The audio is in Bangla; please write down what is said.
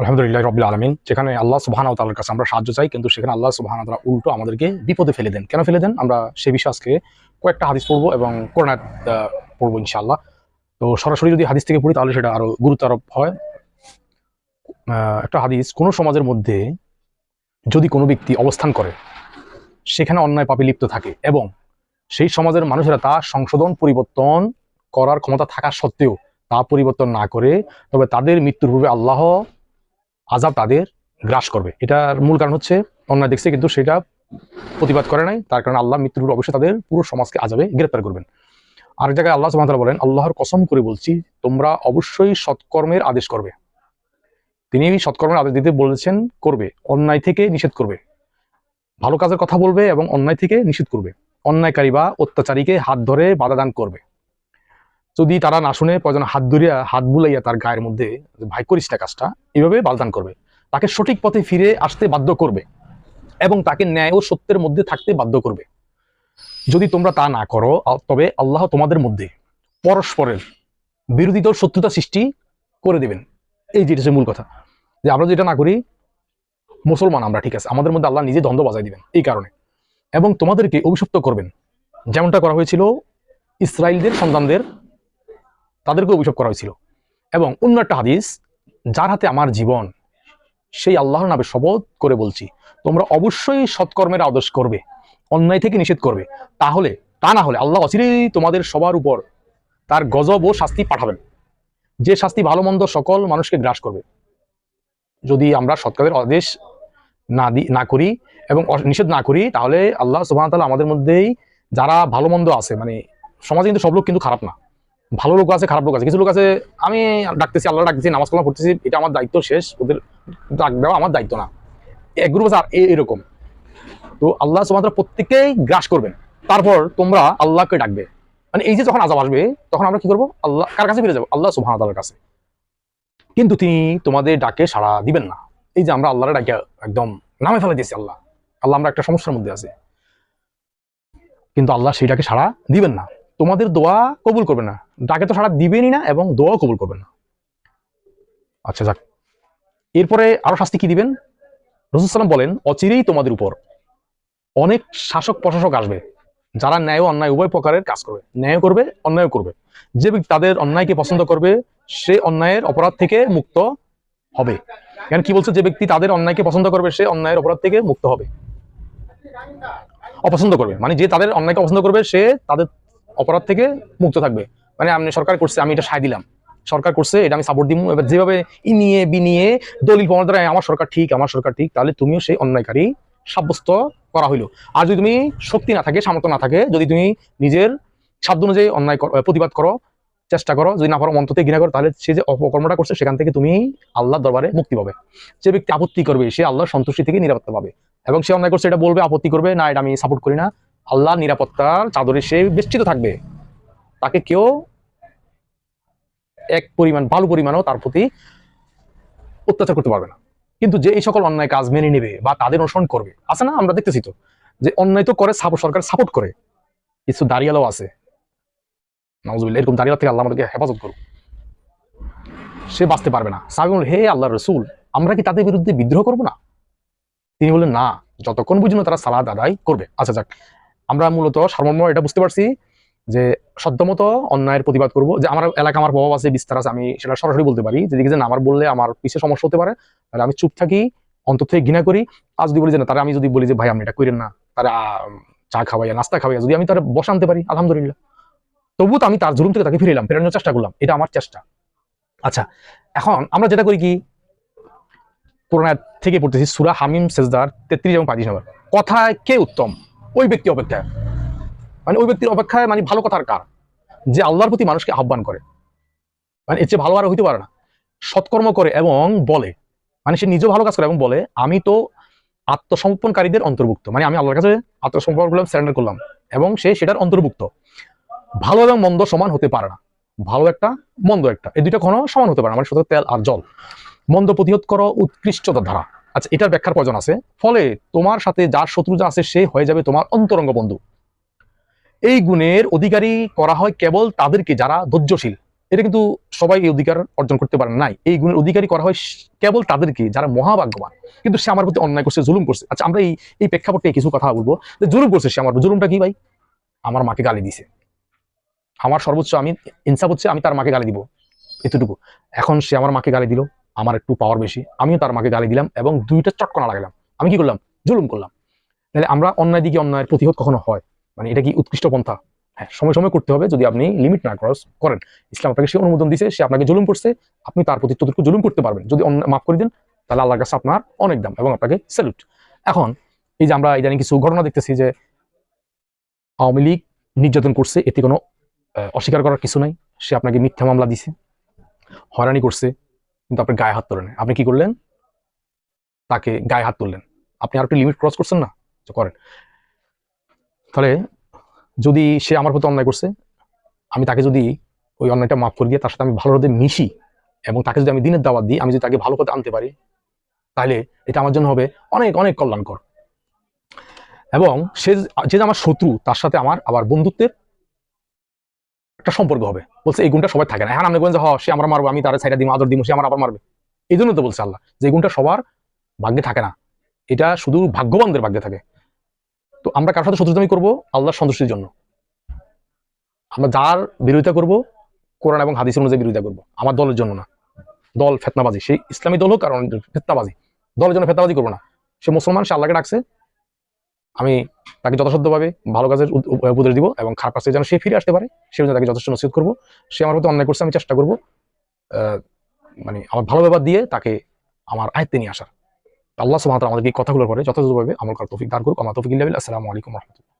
আলহামদুলিল্লাহ রবিল আলমিন, যেখানে আল্লাহ সুবাহান তালার কাছে আমরা সাহায্য চাই, কিন্তু সেখানে আল্লাহ সুবাহান তালা উল্টো আমাদেরকে বিপদে ফেলে দেন। কেন ফেলে দেন? আমরা সে আজকে কয়েকটা হাদিস পড়ব এবং করোনাত পড়ব ইনশাআল্লাহ। তো সরাসরি যদি হাদিস থেকে পড়ি, তাহলে সেটা আরও গুরুত্ব আরোপ হয়। একটা হাদিস, কোনো সমাজের মধ্যে যদি কোনো ব্যক্তি অবস্থান করে, সেখানে অন্যায় পাপে লিপ্ত থাকে এবং সেই সমাজের মানুষেরা তা সংশোধন, পরিবর্তন করার ক্ষমতা থাকা সত্ত্বেও তা পরিবর্তন না করে, তবে তাদের মৃত্যুর পূর্বে আল্লাহ আজাব তাদের গ্রাস করবে। এটার মূল কারণ হচ্ছে, অন্যায় দেখছে কিন্তু সেটা প্রতিবাদ করে নাই। তার কারণে আল্লাহ মৃত্যুর অবশ্যই তাদের পুরো সমাজকে আজাবে গ্রেপ্তার করবেন। আরেক জায়গায় আল্লাহ সুবহানাহু বলেন, আল্লাহর কসম করে বলছি, তোমরা অবশ্যই সৎকর্মের আদেশ করবে। তিনি সৎকর্মের আদেশ দিতে বলেছেন, করবে, অন্যায় থেকে নিষেধ করবে। ভালো কাজের কথা বলবে এবং অন্যায় থেকে নিষেধ করবে। অন্যায়কারী বা অত্যাচারীকে হাত ধরে বাধা দান করবে। যদি তারা না শুনে প্রয়োজন হাত ধরিয়া, হাত বুলাইয়া তার গায়ের মধ্যে ভাই, করিস না কাজটা। এইভাবে বালদান করবে। তাকে সঠিক পথে ফিরে আসতে বাধ্য করবে এবং তাকে ন্যায় ও সত্যের মধ্যে থাকতে বাধ্য করবে। যদি তোমরা তা না করো তবে আল্লাহ তোমাদের মধ্যে পরস্পরের বিরোধী দল শত্রুতা সৃষ্টি করে দেবেন। এই যেটা হচ্ছে মূল কথা। যে, আমরা যেটা না করি, মুসলমান আমরা, ঠিক আছে? আমাদের মধ্যে আল্লাহ নিজে দ্বন্দ্ব বাজায় দিবেন এই কারণে। এবং তোমাদেরকে অভিশপ্ত করবেন। যেমনটা করা হয়েছিল ইসরায়েলদের সন্তানদের তাদেরকে অভিশাপ করা হয়েছিল। এবং অন্য একটা হাদিস, যার হাতে আমার জীবন, সেই আল্লাহর নামে শপথ করে বলছি, তোমরা অবশ্যই সৎকর্মের আদেশ করবে, অন্যায় থেকে নিষেধ করবে। তাহলে, তা না হলে আল্লাহ অচিরেই তোমাদের সবার উপর তার গজব ও শাস্তি পাঠাবেন। যে শাস্তি ভালো মন্দ সকল মানুষকে গ্রাস করবে। যদি আমরা সৎকারের আদেশ না দি, না করি এবং নিষেধ না করি, তাহলে আল্লাহ সুবাহ আমাদের মধ্যেই যারা ভালো মন্দ আছে মানে সমাজে কিন্তু সব লোক কিন্তু খারাপ না। ভালো লোক আছে, খারাপ লোক আছে। কিছু লোক আছে, আমি ডাকতেছি আল্লাহ ডাকতেছি, নামাজ কালাম পড়তেছি, এটা আমার দায়িত্ব শেষ, ওদের ডাক দেওয়া আমার দায়িত্ব না। এক গ্রুপ আছে এরকম। তো আল্লাহ সুমাত্রা প্রত্যেককেই গ্রাস করবেন। তারপর তোমরা আল্লাহকে ডাকবে। মানে এই যে যখন আজাব আসবে, তখন আমরা কি করব? আল্লাহ, কার কাছে ফিরে যাব? আল্লাহ সুবহান তাআলার কাছে। কিন্তু তিনি তোমাদের ডাকে সাড়া দিবেন না। এই যে আমরা আল্লাহর ডাকে একদম নামে ফেলে দিয়েছি আল্লাহ। আল্লাহ আমরা একটা সমস্যার মধ্যে আছে। কিন্তু আল্লাহ সেই ডাকে সাড়া দিবেন না। তোমাদের দোয়া কবুল করবে না। ডাকে তো সাড়া দিবেনই না এবং দোয়াও কবুল করবেন না। আচ্ছা যাক। এরপরে আরও শাস্তি কি দিবেন? রসুলাম বলেন, অচিরেই তোমাদের উপর অনেক শাসক প্রশাসক আসবে, যারা ন্যায় অন্যায় উভয় প্রকারের কাজ করবে। ন্যায় করবে, অন্যায় করবে। যে ব্যক্তি তাদের অন্যায়কে পছন্দ করবে, সে অন্যায়ের অপরাধ থেকে মুক্ত হবে। কেন কি বলছে? যে ব্যক্তি তাদের অন্যায়কে পছন্দ করবে, সে অন্যায়ের অপরাধ থেকে মুক্ত হবে। অপছন্দ করবে। মানে যে তাদের অন্যায়কে পছন্দ করবে, সে তাদের অপরাধ থেকে মুক্ত থাকবে। মানে আপনি সরকার করছে, আমি এটা সায় দিলাম। সরকার করছে, এটা আমি সাপোর্ট দিব এবার যেভাবে ই নিয়ে, বি নিয়ে দলিল প্রমাণ দ্বারা আমার সরকার ঠিক, আমার সরকার ঠিক, তাহলে তুমিও সেই অন্যায়কারী সাব্যস্ত করা হইল। আর যদি তুমি শক্তি না থাকে, সামর্থ্য না থাকে, যদি তুমি নিজের সাধ্য অনুযায়ী অন্যায় প্রতিবাদ করো, চেষ্টা করো, যদি না পারো মন্ত্রতে ঘৃণা করো, তাহলে সে যে অপকর্মটা করছে, সেখান থেকে তুমি আল্লাহর দরবারে মুক্তি পাবে। যে ব্যক্তি আপত্তি করবে, সে আল্লাহর সন্তুষ্টি থেকে নিরাপত্তা পাবে। এবং সে অন্যায় করছে, এটা বলবে, আপত্তি করবে, না, এটা আমি সাপোর্ট করি না। আল্লাহর নিরাপত্তার চাদরে সে বেষ্টিত থাকবে। তাকে কেউ এক পরিমাণ ভালো পরিমাণও তার প্রতি অত্যাচার করতে পারবে না। কিন্তু যে এই সকল অন্যায় কাজ মেনে নেবে বা তাদের অনুসরণ করবে আছে না? আমরা দেখতেছি তো যে অন্যায় তো করে সাপোর্ট সরকার সাপোর্ট করে। কিছু দাঁড়িয়ালাও আছে। নাউজুবিল্লাহ এরকম দাঁড়িয়ে থেকে আল্লাহ আমাদেরকে হেফাজত করুক। সে বাঁচতে পারবে না। সাহাবী বলল, হে আল্লাহ রসুল আমরা কি তাদের বিরুদ্ধে বিদ্রোহ করব না? তিনি বললেন না যতক্ষণ পর্যন্ত তারা সালাদ আদায় করবে। আচ্ছা যাক আমরা মূলত সারমর্ম এটা বুঝতে পারছি যে সদ্যমতো অন্যায়ের প্রতিবাদ করব, যে আমার এলাকা আমার প্রভাব আছে, বিস্তার আছে, আমি সেটা সরাসরি বলতে পারি। যদি যে আমার বললে আমার পিছিয়ে সমস্যা হতে পারে, তাহলে আমি চুপ থাকি, অন্তর থেকে ঘৃণা করি। আর যদি বলি যে না তারা আমি যদি বলি যে, ভাই, আপনি এটা করেন না তারা চা খাওয়াইয়া, নাস্তা খাওয়াইয়া, যদি আমি তারা বসানতে পারি, আলহামদুলিল্লাহ। তবুও তো আমি তার জুলুম থেকে তাকে ফিরে এলাম ফেরানোর চেষ্টা করলাম, এটা আমার চেষ্টা। আচ্ছা এখন আমরা যেটা করি কি, কোরআন থেকে পড়তেছি সুরা হামিম, সেজদার তেত্রিশ এবং পঁয়ত্রিশ নম্বর। কথায় কে উত্তম? ওই ব্যক্তি অপেক্ষায়। মানে ওই ব্যক্তির অপেক্ষায় মানে ভালো কথার কার? যে আল্লাহর প্রতি মানুষকে আহ্বান করে। মানে এর চেয়ে ভালো আর হইতে পারে না। সৎকর্ম করে এবং বলে। মানে সে নিজেও ভালো কাজ করে এবং বলে, আমি তো আত্মসমর্পণকারীদের অন্তর্ভুক্ত। মানে আমি আল্লাহর কাছে আত্মসমর্পণ করলাম স্যারেন্ডার করলাম এবং সে সেটার অন্তর্ভুক্ত। ভালো এবং মন্দ সমান হতে পারে না। ভালো একটা, মন্দ একটা। এই দুইটা কোনো সমান হতে পারে না। মানে শুধু তেল আর জল। মন্দ প্রতিহত করো উৎকৃষ্টতার ধারা। আচ্ছা এটার ব্যাখ্যার প্রয়োজন আছে। ফলে তোমার সাথে যার শত্রু যা আছে সে হয়ে যাবে তোমার অন্তরঙ্গ বন্ধু। এই গুণের অধিকারী করা হয় কেবল তাদেরকে যারা ধৈর্যশীল। এটা কিন্তু সবাই এই অধিকার অর্জন করতে পারে নাই। এই গুণের অধিকারী করা হয় কেবল তাদেরকে যারা মহাভাগ্যবান। কিন্তু সে আমার প্রতি অন্যায় করছে, জুলুম করছে। আচ্ছা আমরা এই এই প্রেক্ষাপটে কিছু কথা বলব। যে জুলুম করছে সে আমার। জুলুমটা কি ভাই? আমার মাকে গালি দিছে। আমার সর্বোচ্চ আমি ইনসাফ হচ্ছে আমি তার মাকে গালি দিব। এতটুকু। এখন সে আমার মাকে গালি দিল, আমার একটু পাওয়ার বেশি। আমিও তার মাকে গালি দিলাম এবং দুইটা চটকনা লাগালাম। আমি কি করলাম? জুলুম করলাম। তাহলে আমরা অন্যায় দিকে অন্যায়ের প্রতিহত কখনো হয়? মানে এটা কি উৎকৃষ্ট পন্থা? হ্যাঁ সময় সময় করতে হবে যদি আপনি লিমিট না ক্রস করেন। ইসলাম আপনাকে সে অনুমোদন দিছে, সে আপনাকে জুলুম করছে, আপনি তার প্রতি ততটুকু জুলুম করতে পারবেন। যদি মাফ করে দেন, তাহলে আল্লাহর কাছে আপনার অনেক দাম এবং আপনাকে স্যালুট এখন, এই যে আমরা ইদানিং কিছু ঘটনা দেখতেছি যে আওয়ামী লীগ নির্যাতন করছে, এতে কোনো অস্বীকার করার কিছু নাই। সে আপনাকে মিথ্যা মামলা দিছে, হয়রানি করছে, কিন্তু আপনি গায়ে হাত তোলেন আপনি কি করলেন? তাকে গায়ে হাত তুললেন। আপনি আর একটু লিমিট ক্রস করছেন না? করেন। তাহলে যদি সে আমার প্রতি অন্যায় করছে, আমি তাকে যদি ওই অন্যায়টা মাফ করে দিয়ে তার সাথে আমি ভালো হতে মিশি এবং তাকে যদি আমি দিনের দাওয়াত দিই, আমি যদি তাকে ভালো পথে আনতে পারি, তাহলে এটা আমার জন্য হবে অনেক অনেক কল্যাণকর। এবং সে যে আমার শত্রু, তার সাথে আমার আবার বন্ধুত্বের একটা সম্পর্ক হবে। বলছে, এই গুণটা সবাই থাকে না। এখন আপনি বলেন যে হ সে আমার মারবো, আমি তার সাইডা দিব আদর দিব সে আমার আবার মারবে। এই জন্য তো বলছে আল্লাহ, যে গুণটা সবার ভাগ্যে থাকে না। এটা শুধু ভাগ্যবানদের ভাগ্যে থাকে। তো আমরা কার সাথে শত্রুতামি করব? আল্লাহর সন্তুষ্টির জন্য। আমরা যার বিরোধিতা করব, কোরআন এবং হাদিসের অনুযায়ী বিরোধিতা করব। আমার দলের জন্য না। দল ফেতনাবাজি। সেই ইসলামী দল হোক কারণ ফেতনাবাজি। দলের জন্য ফেতনাবাজি করব না। সে মুসলমান, সে আল্লাহকে ডাকছে। আমি তাকে যথাসাধ্যভাবে ভালো কাজের উপদেশ দিব এবং খারাপ কাজ যেন সে ফিরে আসতে পারে, সে জন্য তাকে যথেষ্ট নসিহত করব। সে আমার প্রতি অন্যায় করছে, আমি চেষ্টা করব মানে আমার ভালো ব্যবহার দিয়ে তাকে আমার আয়ত্তে নিয়ে আসার। আল্লাহ তাআলা আমাদেরকে এই কথাগুলোর পরে যথাযথভাবে আমল করার তৌফিক দান করুক। আমার তৌফিক ইল্লা আসসালামু আলাইকুম রাহমাতুল্লাহ।